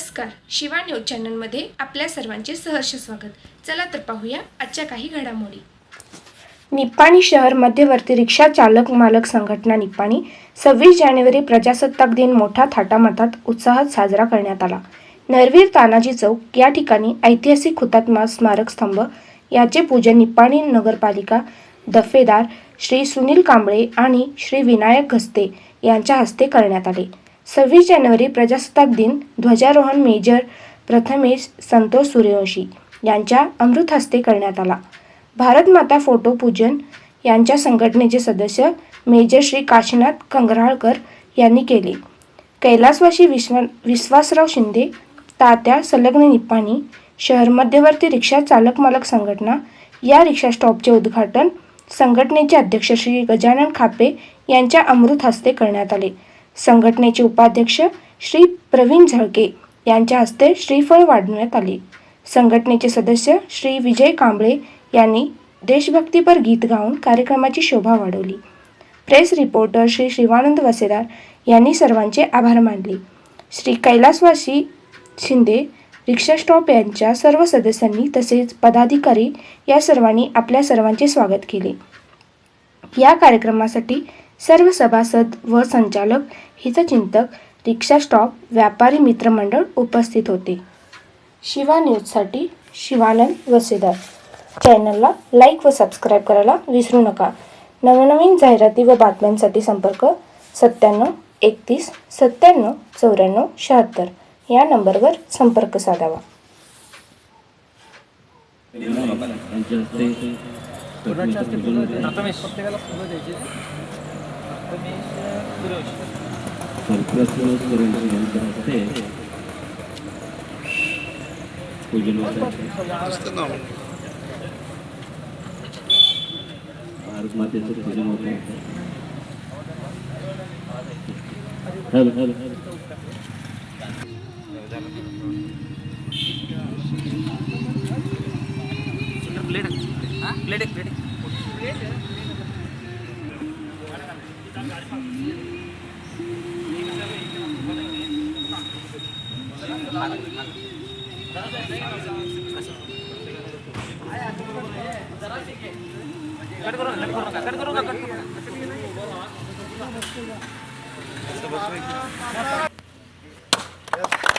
नमस्कार. शिवा न्यूज चॅनलमध्ये आपल्या सर्वांचे सहर्ष स्वागत. चला तर पाहूया आजच्या काही घडामोडी. निप्पाणी शहर मध्यवर्ती रिक्षा चालक मालक संघटना निप्पाणी सव्वीस जानेवारी प्रजासत्ताक दिन मोठ्या थाटामाटात उत्साहात साजरा करण्यात आला. नरवीर तानाजी चौक या ठिकाणी ऐतिहासिक हुतात्मा स्मारक स्तंभ याचे पूजन निप्पाणी नगरपालिका दफेदार श्री सुनील कांबळे आणि श्री विनायक घस्ते यांच्या हस्ते करण्यात आले. सव्वीस जानेवारी प्रजासत्ताक दिन ध्वजारोहण मेजर प्रथमेश संतोष सूर्यवंशी यांच्या अमृत हस्ते करण्यात आला. भारत माता फोटो पूजन यांच्या संघटनेचे सदस्य मेजर श्री काशीनाथ कंगराळकर यांनी केले. कैलासवासी विश्वा विश्वासराव शिंदे तात्या संलग्न निप्पाणी शहर मध्यवर्ती रिक्षा चालक मालक संघटना या रिक्षा स्टॉपचे उद्घाटन संघटनेचे अध्यक्ष श्री गजानन खापे यांच्या अमृत हस्ते करण्यात आले. संघटनेचे उपाध्यक्ष श्री प्रवीण झळके यांच्या हस्ते श्रीफळ वाढवण्यात आले. संघटनेचे सदस्य श्री विजय कांबळे यांनी देशभक्तीपर गीत गाऊन कार्यक्रमाची शोभा वाढवली. प्रेस रिपोर्टर श्री शिवानंद वसेदार यांनी सर्वांचे आभार मानले. श्री कैलासवासी शिंदे रिक्षा स्टॉप यांच्या सर्व सदस्यांनी तसेच पदाधिकारी या सर्वांनी आपल्या सर्वांचे स्वागत केले. या कार्यक्रमासाठी सर्व सभासद व संचालक हितचिंतक रिक्षा स्टॉप व्यापारी मित्रमंडळ उपस्थित होते. शिवा न्यूजसाठी शिवानंद वसेदार चॅनलला लाईक व सबस्क्राईब करायला विसरू नका. नवनवीन जाहिराती व बातम्यांसाठी संपर्क सत्त्याण्णव एकतीस सत्त्याण्णव चौऱ्याण्णव शहात्तर या नंबरवर संपर्क साधावा. प्रथमेश प्रत्येकाला फुलं द्यायची प्रथमेश सूर्यवंशी पूजन भारत मातेचं पूजन होत हॅलो हॅलो प्लेट प्लेट एक प्लेट कट करू नका कट करू नका कट करू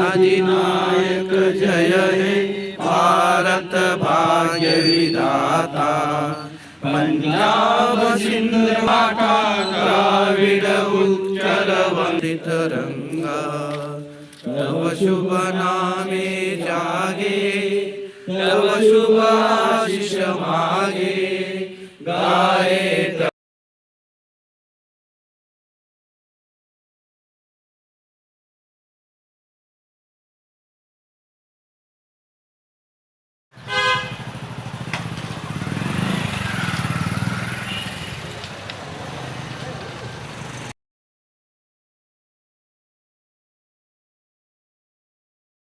अधिनायक जय हे भारत भाग्य विधाता। पंजाब सिंध माता द्राविड उच्चल वंदित रंगा। तव शुभ नामे जागे तव शुभ आशिष मागे।